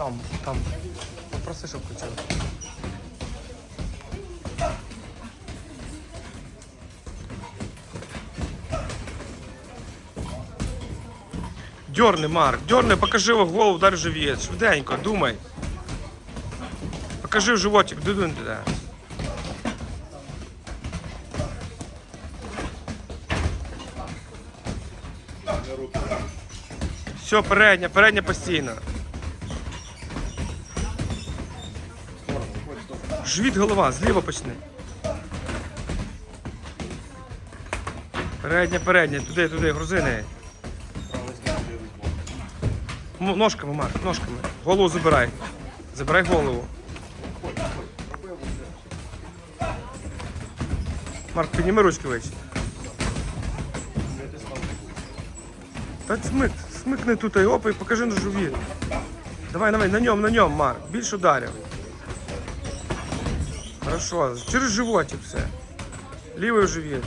Там, там. Попроси, щоб включили. Дерни, Марк, дерни, покажи його голову, удар в живіт. Швиденько, думай. Покажи в животик, дудун туди. Все, передня, передня постійно. Живіт, голова, зліва почни. Передня, передня, туди, туди, грузини. Ножками, Марк, ножками. Голову забирай. Забирай голову. Марк, підніми ручки вище. Та смик, смикни тут і оп, і покажи на живіт. Давай, давай, на ньому, на ньому, Марк. Більше ударів. Хорошо, через животик все. Лівий живіт.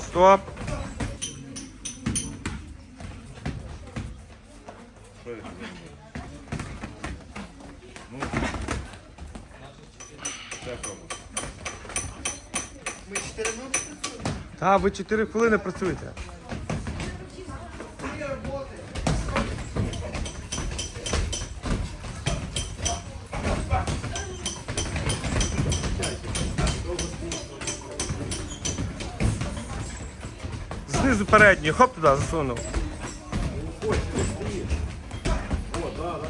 Стоп. Ми 4 минути працюємо. Та, ви 4 хвилини працюєте. Знизу передній, хоп туди засунув.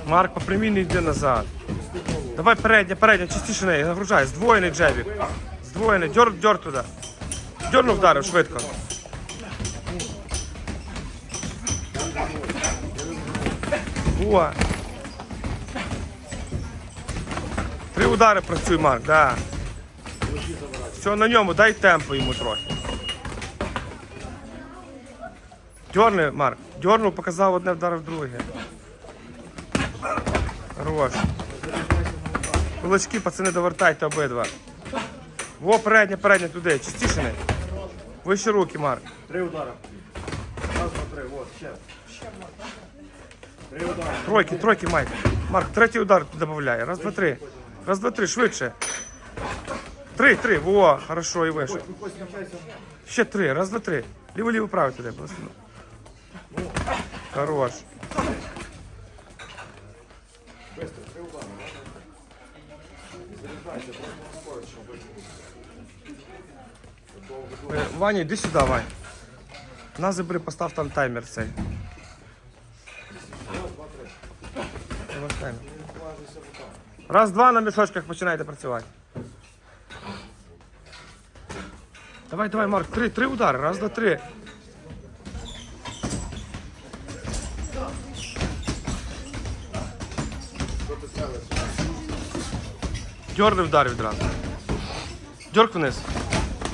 Марк по прямій не йде назад. Давай передня, передня, частіше неї, нагружай, здвоєний джебік. Здвоєний, дьор, дьор туди. Дьорнув вдарив швидко. О. Три удари працюй, Марк, да. Все на ньому, дай темпу йому трохи. Дьорни, Марк. Дьорнув, показав одне, вдарив друге. Хорош. Кулачки, пацани, довертайте обидва. Во, передня, передня туди, частіше не. Вище руки, Марк. Три удара. Раз, два, три, вот, ще. Три удара. Тройки, тройки, Майк. Марк, третій удар додай. Раз, два, три. Раз, два, три, швидше. Три, три. Во, хорошо, і вийшов. Ще три, раз, два, три. Ліво, ліво, право туди. Хорош. Е, Ваня, йди сюди, Вань. На забери, постав там таймер цей. Раз, два на мішочках починайте працювати. Давай, давай, Марк, три, три удари. Раз, два, три. Дьорни вдар відразу. Дьорк вниз.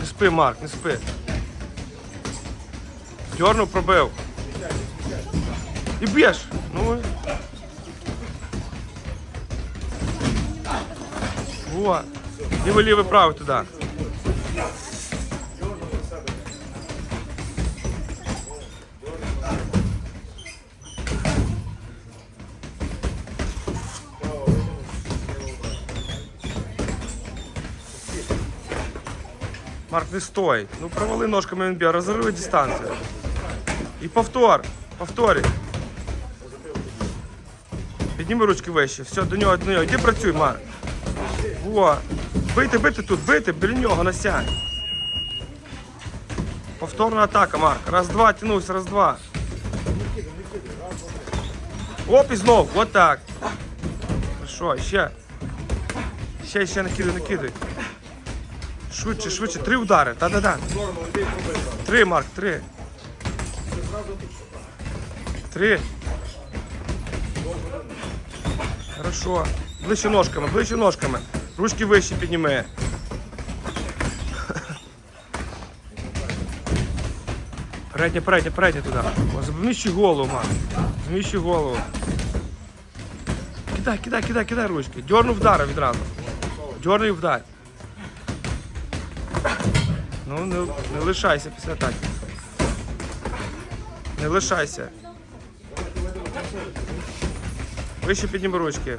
Не спи, Марк, не спи. Дьорнув, пробив. І б'єш. Ну. Во. Лівий, лівий, правий туди. Марк, не стой. Ну провали ножками він б'є, розриви дистанцію. І повтор. Повторюй. Підніми ручки вище. Все, до нього, до нього. Іди працюй, Марк. Во. Бити, бити тут, бити, біля нього насянь. Повторна атака, Марк. Раз, два, тянусь, раз, два. Оп, і знов. Вот так. Хорошо, ще. Ще, ще накидай, накидай. Швидше, швидше. Три удари. Та-да-да. Три, Марк, три. Три. Хорошо. Ближче ножками, ближче ножками. Ручки вище підніми. Передня, передня, передня туди. Зміщуй голову, Марк. Зміщуй голову. Кидай, кидай, кидай, кидай ручки. Дьорнув вдарив відразу. Дьорни і вдар. Ну не, не лишайся після так. Не лишайся. Вище підніми ручки.